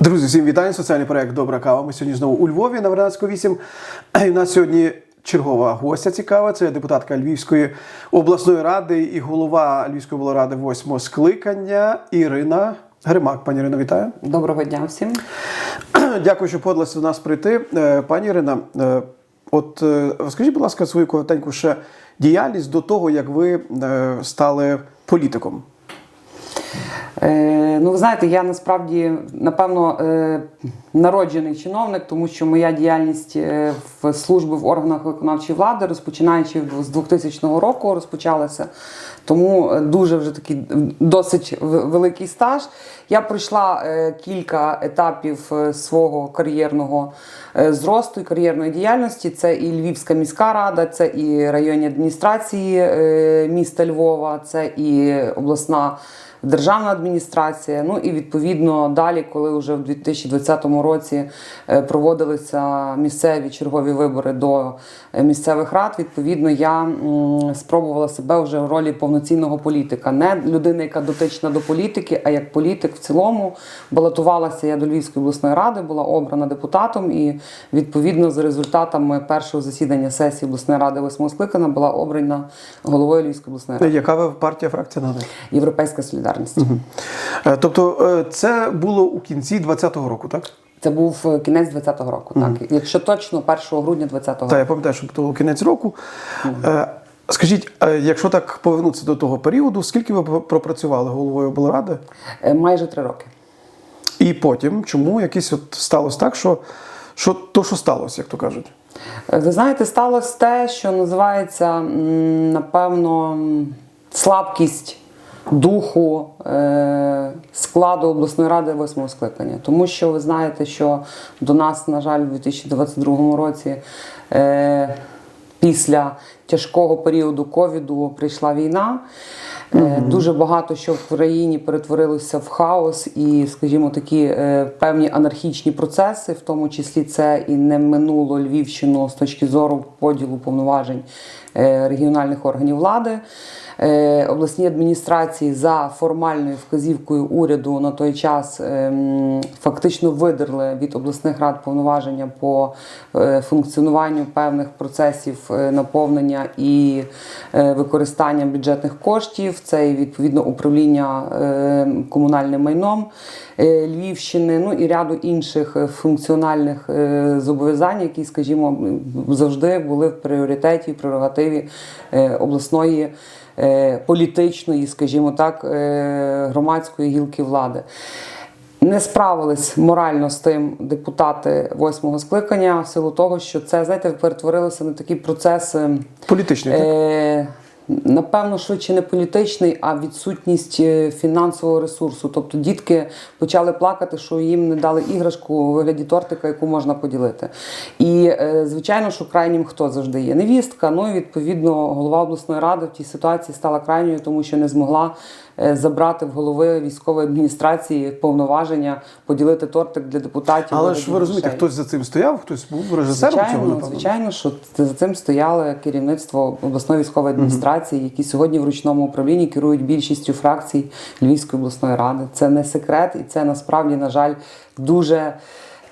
Друзі, всім вітання. Соціальний проект Добра кава. Ми сьогодні знову у Львові на Вернадського 8. І у нас сьогодні чергова гостя цікава. Це депутатка Львівської обласної ради і голова Львівської облради восьмого скликання Ірина Гримак. Пані Ірино, вітаю. Доброго дня всім. Дякую, що подалися до нас прийти. Е, Пані Ірина, е, от е, розкажіть, будь ласка, свою коротеньку ще діяльність до того, як ви стали політиком. Е, ну, ви знаєте, я насправді напевно е, народжений чиновник, тому що моя діяльність е, в службі в органах виконавчої влади, розпочинаючи з 2000 року, розпочалася. Тому дуже вже такий досить великий стаж. Я пройшла кілька етапів свого кар'єрного зросту і кар'єрної діяльності. Це і Львівська міська рада, це і районні адміністрації міста Львова, це і обласна. Державна адміністрація, ну і відповідно далі, коли вже в 2020 році е, проводилися місцеві чергові вибори до е, місцевих рад, відповідно я спробувала себе вже в ролі повноцінного політика, не людини, яка дотична до політики, а як політик в цілому балотувалася я до Львівської обласної ради, була обрана депутатом, і відповідно за результатами першого засідання сесії обласної ради восьмого скликання була обрана головою Львівської обласної ради. Яка ви партія фракція? Європейська солідарність. Е, Тобто е, це було у кінці 2020 року, так? Це був е, кінець 20-го року, так. Якщо точно 1 грудня 20-го Так, я пам'ятаю, що було кінець року. Е, Скажіть, якщо так повернутися до того періоду, скільки ви пропрацювали головою облради? Майже три роки. І потім, чому якось от сталося так, що, що то, що сталося, як то кажуть? Ви знаєте, сталося те, що називається, напевно, слабкість духу е, складу обласної ради восьмого скликання. Тому що ви знаєте, що до нас, на жаль, у 2022 році. Е, Після тяжкого періоду ковіду прийшла війна. Е, Дуже багато що в країні перетворилося в хаос і, скажімо, такі певні анархічні процеси, в тому числі це і не минуло Львівщину з точки зору поділу повноважень регіональних органів влади. Е, Обласні адміністрації за формальною вказівкою уряду на той час ем, фактично видерли від обласних рад повноваження по е, функціонуванню певних процесів е, наповнення і використання бюджетних коштів. Це і відповідно управління комунальним майном Львівщини, ну і ряду інших функціональних зобов'язань, які, скажімо, завжди були в пріоритеті, в прерогативі обласної політичної, скажімо так, е, громадської гілки влади. Не справились морально з тим депутати восьмого скликання в силу того, що це, знаєте, перетворилося на такий процес. е, Політичний, так? Напевно, швидше не політичний, а відсутність е, фінансового ресурсу. Тобто дітки почали плакати, що їм не дали іграшку у вигляді тортика, яку можна поділити. І е, звичайно, що крайнім хто завжди є невістка. Ну і відповідно голова обласної ради в тій ситуації стала крайньою, тому що не змогла. Е, Забрати в голови військової адміністрації повноваження поділити тортик для депутатів. Але ж ви розумієте, грошей. хтось за цим стояв, хтось був режисером цього, Звичайно, напевно. звичайно, що за цим стояло керівництво обласної військової адміністрації, які сьогодні в ручному управлінні керують більшістю фракцій Львівської обласної ради. Це не секрет, і це насправді, на жаль, дуже.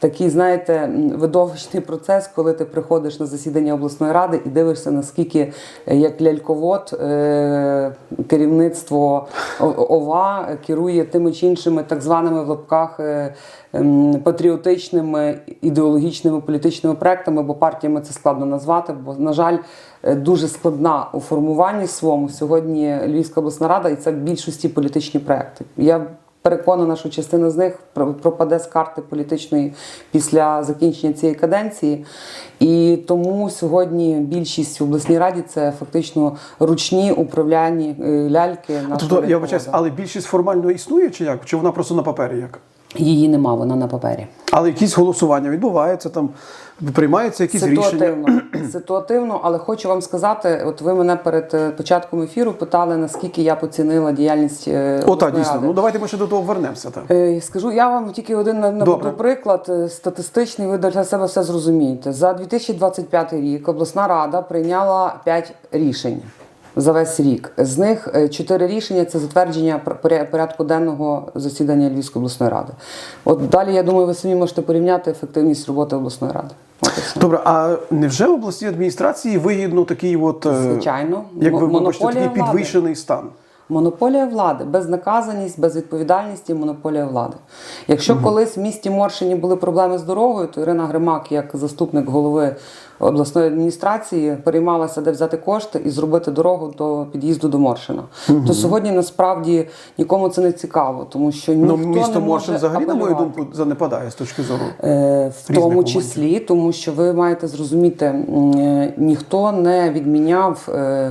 Такий, знаєте, видовищний процес, коли ти приходиш на засідання обласної ради і дивишся, наскільки е, як ляльковод е, керівництво ОВА керує тими чи іншими так званими в лапках е, ем, патріотичними ідеологічними політичними проектами, бо партіями це складно назвати. Бо, на жаль, дуже складна у формуванні своєму сьогодні Львівська обласна рада, і це в більшості політичні проекти. Я переконана, що частина з них пропаде з карти політичної після закінчення цієї каденції. І тому сьогодні більшість в обласній раді це фактично ручні управлянні е, ляльки. Тобто, я вибачаюсь, але більшість формально існує чи як? Чи вона просто на папері як? Її нема, вона на папері. Але якісь голосування відбуваються, там приймаються якісь рішення. Ситуативно. Ситуативно, але хочу вам сказати, от ви мене перед е, початком ефіру питали, наскільки я поцінила діяльність. е, О, так, дійсно. ради. Ну давайте ми ще до того вернемося. Так. Е, Скажу, я вам тільки один наведу приклад статистичний, ви для себе все зрозумієте. За 2025 рік обласна рада прийняла 5 рішень. За весь рік. З них е, чотири рішення це затвердження порядку денного засідання Львівської обласної ради. От далі, я думаю, ви самі можете порівняти ефективність роботи обласної ради. Добре, а невже обласній адміністрації вигідно такий от е, Звичайно, як ви монополія вибачте, такий підвищений влади. підвищений стан? Монополія влади, безнаказаність, безвідповідальність і монополія влади. Якщо колись в місті Моршині були проблеми з дорогою, то Ірина Гримак, як заступник голови обласної адміністрації, переймалася, де взяти кошти і зробити дорогу до під'їзду до Моршина. То сьогодні насправді нікому це не цікаво, тому що ніхто Ну, місто не Моршин може взагалі, на мою думку, занепадає з точки зору. Е, В тому моментів. числі, тому що ви маєте зрозуміти, е, ніхто не відміняв е,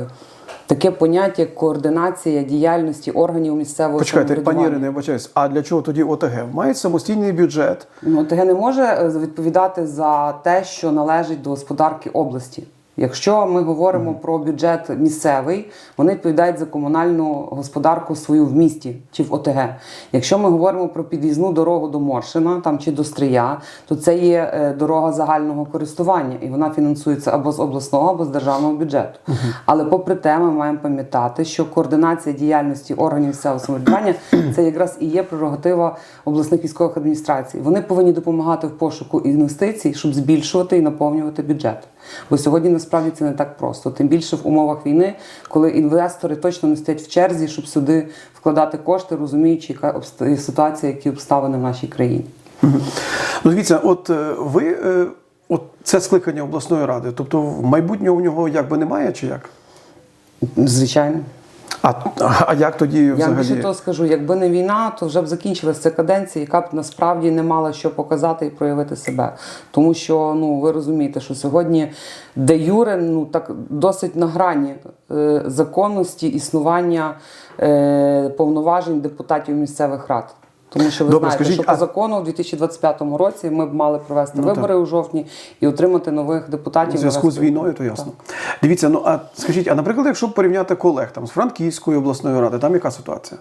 таке поняття як координація діяльності органів місцевого Почекайте, пані Ірине, я вибачаюсь, а для чого тоді ОТГ? має самостійний бюджет. Ну, ОТГ не може е, відповідати за те, що належить до господарки області. Якщо ми говоримо про бюджет місцевий, вони відповідають за комунальну господарку свою в місті чи в ОТГ. Якщо ми говоримо про під'їзну дорогу до Моршина там чи до Стрия, то це є е, дорога загального користування, і вона фінансується або з обласного, або з державного бюджету. Але попри те, ми маємо пам'ятати, що координація діяльності органів місцевого самоврядування це якраз і є прерогатива обласних військових адміністрацій. Вони повинні допомагати в пошуку інвестицій, щоб збільшувати і наповнювати бюджет. Бо сьогодні насправді це не так просто. Тим більше в умовах війни, коли інвестори точно не стоять в черзі, щоб сюди вкладати кошти, розуміючи, яка ситуація, які обставини в нашій країні. Ну, дивіться, от е, ви, е, от це скликання обласної ради, тобто майбутнього в нього якби немає чи як? Звичайно. А, а як тоді Я більше того скажу, якби не війна, то вже б закінчилася ця каденція, яка б насправді не мала що показати і проявити себе. Тому що ну ви розумієте, що сьогодні де юре ну так досить на грані е, законності існування е, повноважень депутатів місцевих рад. Тому що ви Добре, знаєте, скажіть, що по а- закону у 2025 році ми б мали провести Ну, вибори у жовтні і отримати нових депутатів. У зв'язку з війною, то ясно. Дивіться, ну а скажіть, а наприклад, якщо порівняти колег там з Франківської обласної ради, там яка ситуація?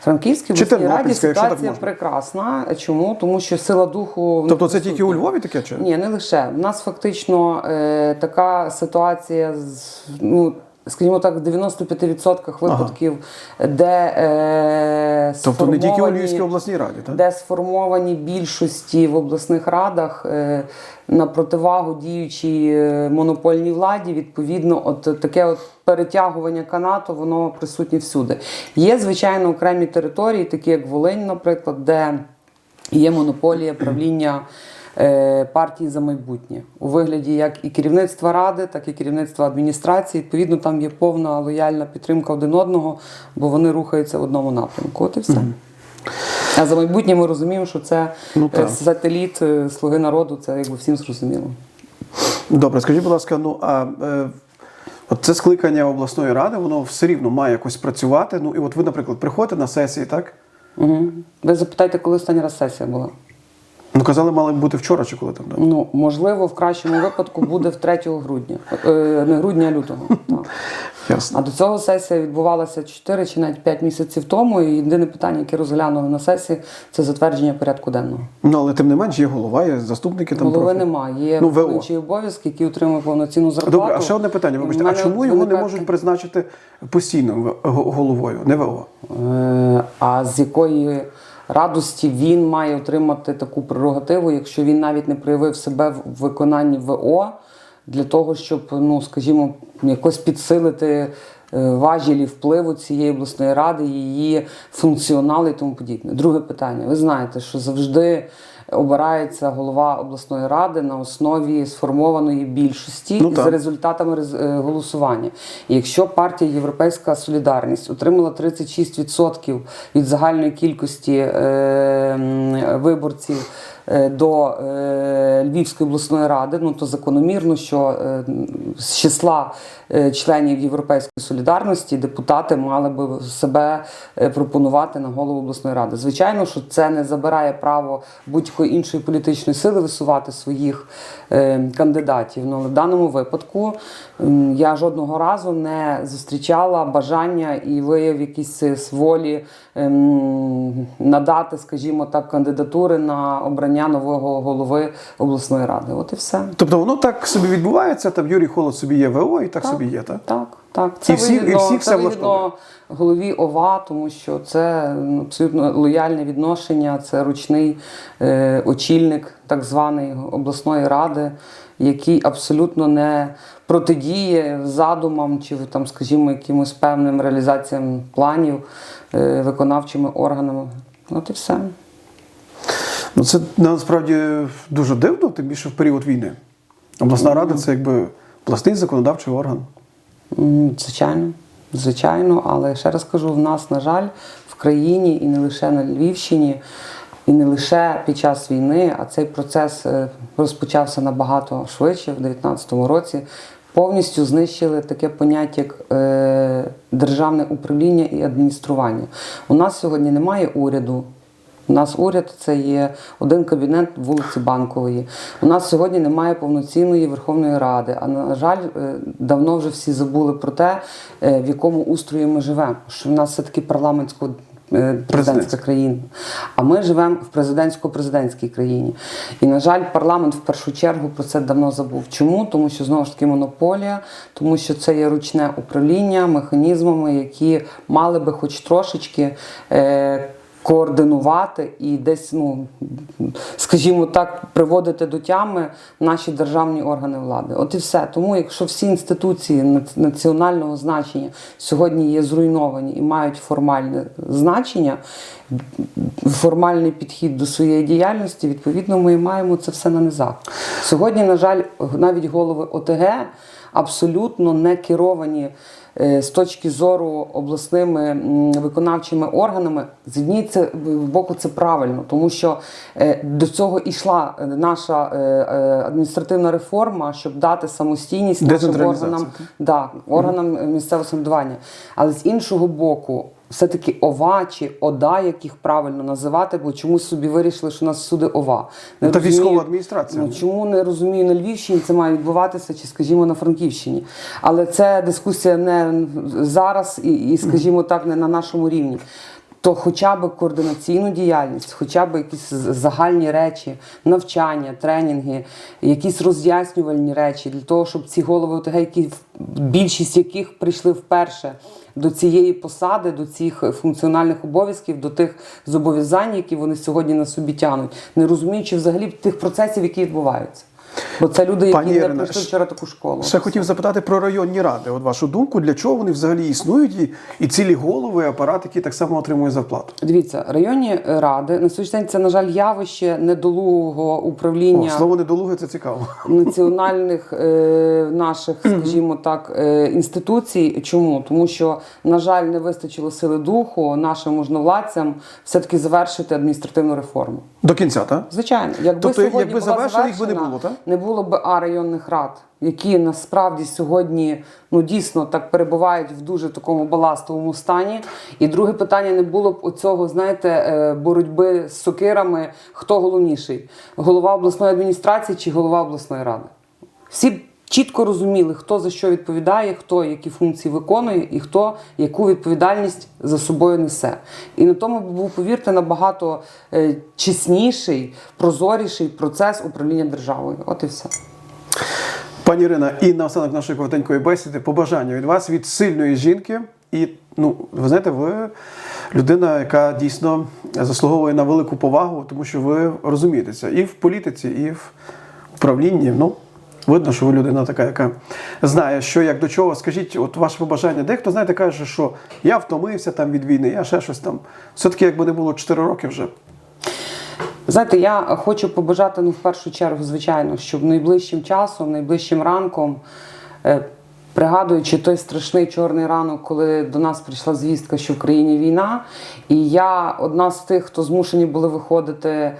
Франківській обласній раді так ситуація прекрасна. Чому? Тому що сила духу Тобто це тільки у Львові таке чи? Ні, не лише. У нас фактично е, така ситуація з ну. Скажімо так, в 95% випадків, де е, Тобто не тільки у Львівській обласній раді, так? де сформовані більшості в обласних радах е, на противагу діючій е, монопольній владі, відповідно, от таке от перетягування канату, воно присутнє всюди. Є, звичайно, окремі території, такі як Волинь, наприклад, де є монополія правління. Е, Партії за майбутнє у вигляді як і керівництва ради, так і керівництва адміністрації. Відповідно, там є повна лояльна підтримка один одного, бо вони рухаються в одному напрямку. От і все. А за майбутнє ми розуміємо, що це Ну, е, сателіт е, Слуги народу, це якби всім зрозуміло. Добре, скажіть, будь ласка, ну а е, от це скликання обласної ради, воно все рівно має якось працювати. Ну і от ви, наприклад, приходите на сесії, так? Угу. Ви запитайте, коли остання раз сесія була? Ну казали, мали б бути вчора чи коли там. Так? Ну, можливо, в кращому випадку буде в 3 грудня. Е, не грудня, а лютого. Так. Ясно. А до цього сесія відбувалася 4 чи навіть 5 місяців тому. І єдине питання, яке розглянули на сесії, це затвердження порядку денного. Ну але тим не менш є голова, є заступники там. Голови трохи. немає. Є Ну, ВО. виконуючий обов'язки, який отримує повноцінну зарплату. Добре, а ще одне питання, вибачте, а чому його не можуть призначити в- го- головою, не ВО? Е, А з якої радості він має отримати таку прерогативу, якщо він навіть не проявив себе в виконанні ВО для того, щоб, ну скажімо, якось підсилити важілі впливу цієї обласної ради, її функціонал і тому подібне. Друге питання. Ви знаєте, що завжди. Обирається голова обласної ради на основі сформованої більшості Ну, за результатами рез- е, голосування. І якщо партія Європейська Солідарність отримала 36% від загальної кількості е, виборців до е, Львівської обласної ради, ну то закономірно, що е, з числа е, членів Європейської солідарності депутати мали би себе е, пропонувати на голову обласної ради. Звичайно, що це не забирає право будь-якої іншої політичної сили висувати своїх е, кандидатів. Ну, але в даному випадку я жодного разу не зустрічала бажання і вияв якісь е, волі ем, надати, скажімо так, кандидатури на обрання обрання нового голови обласної ради. От і все. Тобто воно так собі відбувається, там Юрій Холод собі є ВО і так, собі є, так? Так, так. І всі- і всіх все це вигідно голові ОВА, тому що це ну, абсолютно лояльне відношення, це ручний е, очільник так званої обласної ради, який абсолютно не протидіє задумам чи там, скажімо, якимось певним реалізаціям планів е, виконавчими органами. От і все. Ну це насправді дуже дивно, тим більше в період війни. Обласна рада це якби обласний законодавчий орган. Звичайно, звичайно, але ще раз кажу: в нас, на жаль, в країні і не лише на Львівщині, і не лише під час війни, а цей процес е, розпочався набагато швидше, в 2019 році. Повністю знищили таке поняття, як е, державне управління і адміністрування. У нас сьогодні немає уряду. У нас уряд це є один кабінет вулиці Банкової. У нас сьогодні немає повноцінної Верховної Ради. А на жаль, е, давно вже всі забули про те, е, в якому устрої ми живемо. Що в нас все таки парламентсько. е, Президентська Президентська. країна. А ми живемо в президентсько-президентській країні. І, на жаль, парламент в першу чергу про це давно забув. Чому? Тому що знову ж таки монополія, тому що це є ручне управління механізмами, які мали би хоч трошечки. Е- Координувати і десь, ну скажімо так, приводити до тями наші державні органи влади. От і все. Тому, якщо всі інституції національного значення сьогодні є зруйновані і мають формальне значення, формальний підхід до своєї діяльності, відповідно, ми маємо це все на низах. Сьогодні, на жаль, навіть голови ОТГ абсолютно не керовані. е, З точки зору обласними виконавчими органами, з однієї боку це правильно, тому що е, до цього йшла е, наша адміністративна реформа, щоб дати самостійність нашим органам, да, органам місцевого самоврядування. Але з іншого боку, все-таки ОВА чи ОДА, як їх правильно називати, бо чомусь собі вирішили, що у нас суди ОВА. Не Ну, та розумію, військова адміністрація. Ну, чому не розумію на Львівщині це має відбуватися, чи, скажімо, на Франківщині. Але це дискусія не зараз і, і скажімо так, не на нашому рівні. То хоча б координаційну діяльність, хоча б якісь загальні речі, навчання, тренінги, якісь роз'яснювальні речі для того, щоб ці голови ОТГ, які більшість яких прийшли вперше до цієї посади, до цих функціональних обов'язків, до тих зобов'язань, які вони сьогодні на собі тягнуть, не розуміючи взагалі тих процесів, які відбуваються. Бо це люди, які Пані не Ірина, пройшли вчора таку школу. Ще хотів запитати про районні ради. От вашу думку, для чого вони взагалі існують, і, і цілі голови, апарат, який так само отримує зарплату. Дивіться, районні ради на сьогоднішній день це, на жаль, явище недолугого О, управління слово недолуге це цікаво. національних е, наших, скажімо так, е, інституцій. Чому? Тому що, на жаль, не вистачило сили духу нашим можновладцям все-таки завершити адміністративну реформу. До кінця, так? Звичайно, якби Тобто, сьогодні якби була завершили, їх би не було, так? Не було б а районних рад, які насправді сьогодні ну дійсно так перебувають в дуже такому баластовому стані. І друге питання не було б оцього, знаєте, е, боротьби з сокирами. Хто головніший? Голова обласної адміністрації чи голова обласної ради? Всі чітко розуміли, хто за що відповідає, хто які функції виконує, і хто яку відповідальність за собою несе. І на тому був, повірте, набагато е, чесніший, прозоріший процес управління державою. От і все. Пані Ірина, і наостанок нашої коротенької бесіди побажання від вас від сильної жінки. І ну, ви знаєте, ви людина, яка дійсно заслуговує на велику повагу, тому що ви розумієтеся і в політиці, і в управлінні. Ну, видно, що ви людина така, яка знає, що як до чого. Скажіть, от ваше побажання. Дехто, знаєте, каже, що я втомився там від війни, я ще щось там. Все-таки, якби не було 4 роки вже. Знаєте, я хочу побажати ну, в першу чергу, звичайно, щоб найближчим часом, найближчим ранком, е, пригадуючи той страшний чорний ранок, коли до нас прийшла звістка, що в країні війна, і я одна з тих, хто змушені були виходити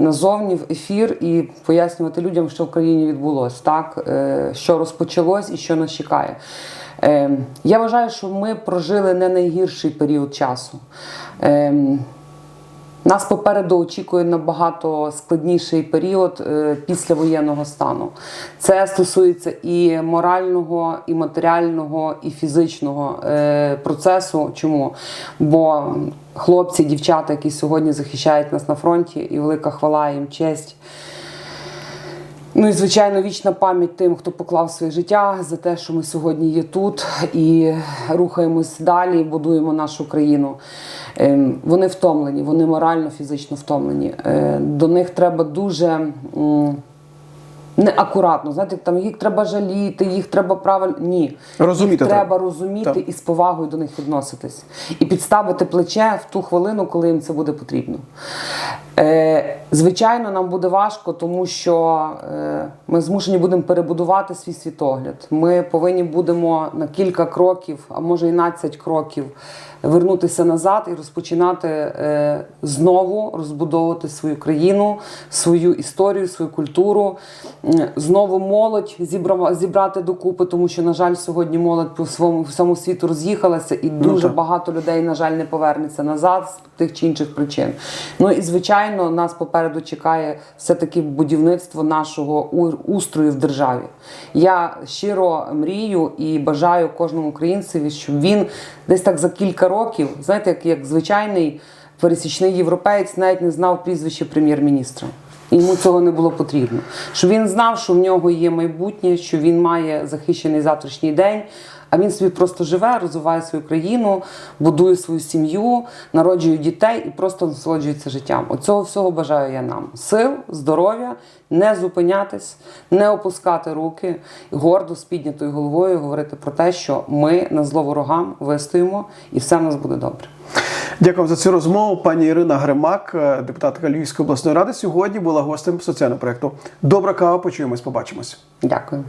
назовні в ефір і пояснювати людям, що в країні відбулось, так, е, що розпочалось і що нас чекає. Е, Я вважаю, що ми прожили не найгірший період часу. Нас попереду очікує набагато складніший період е, після воєнного стану. Це стосується і морального, і матеріального, і фізичного е, процесу. Чому? Бо хлопці, дівчата, які сьогодні захищають нас на фронті, і велика хвала їм, честь. Ну і звичайно, вічна пам'ять тим, хто поклав своє життя за те, що ми сьогодні є тут і рухаємось далі, будуємо нашу країну. Ем, Вони втомлені, вони морально, фізично втомлені. Е, До них треба дуже. Неакуратно, знаєте, там їх треба жаліти, їх треба правильно. Ні. Розуміти їх треба розуміти Так. і з повагою до них відноситись. І підставити плече в ту хвилину, коли їм це буде потрібно. Е, звичайно, нам буде важко, тому що е, ми змушені будемо перебудувати свій світогляд. Ми повинні будемо на кілька кроків, а може і 12 кроків, вернутися назад і розпочинати е, знову розбудовувати свою країну, свою історію, свою культуру. Знову молодь зібрати докупи, тому що, на жаль, сьогодні молодь по своєму всьому світу роз'їхалася, і дуже так. багато людей, на жаль, не повернеться назад з тих чи інших причин. Ну і звичайно, нас попереду чекає все-таки будівництво нашого устрою в державі. Я щиро мрію і бажаю кожному українцеві, щоб він десь так за кілька років, знаєте, як, як звичайний пересічний європеєць, навіть не знав прізвище прем'єр-міністра. Йому цього не було потрібно. Щоб він знав, що в нього є майбутнє, що він має захищений завтрашній день. А він собі просто живе, розвиває свою країну, будує свою сім'ю, народжує дітей і просто насолоджується життям. Оцього всього бажаю я нам: сил, здоров'я, не зупинятись, не опускати руки, гордо з піднятою головою говорити про те, що ми на зло ворогам вистоїмо, і все в нас буде добре. Дякую за цю розмову. Пані Ірина Гримак, е, депутатка Львівської обласної ради, сьогодні була гостем соціального проєкту. Добра кава, почуємось, побачимось. Дякую.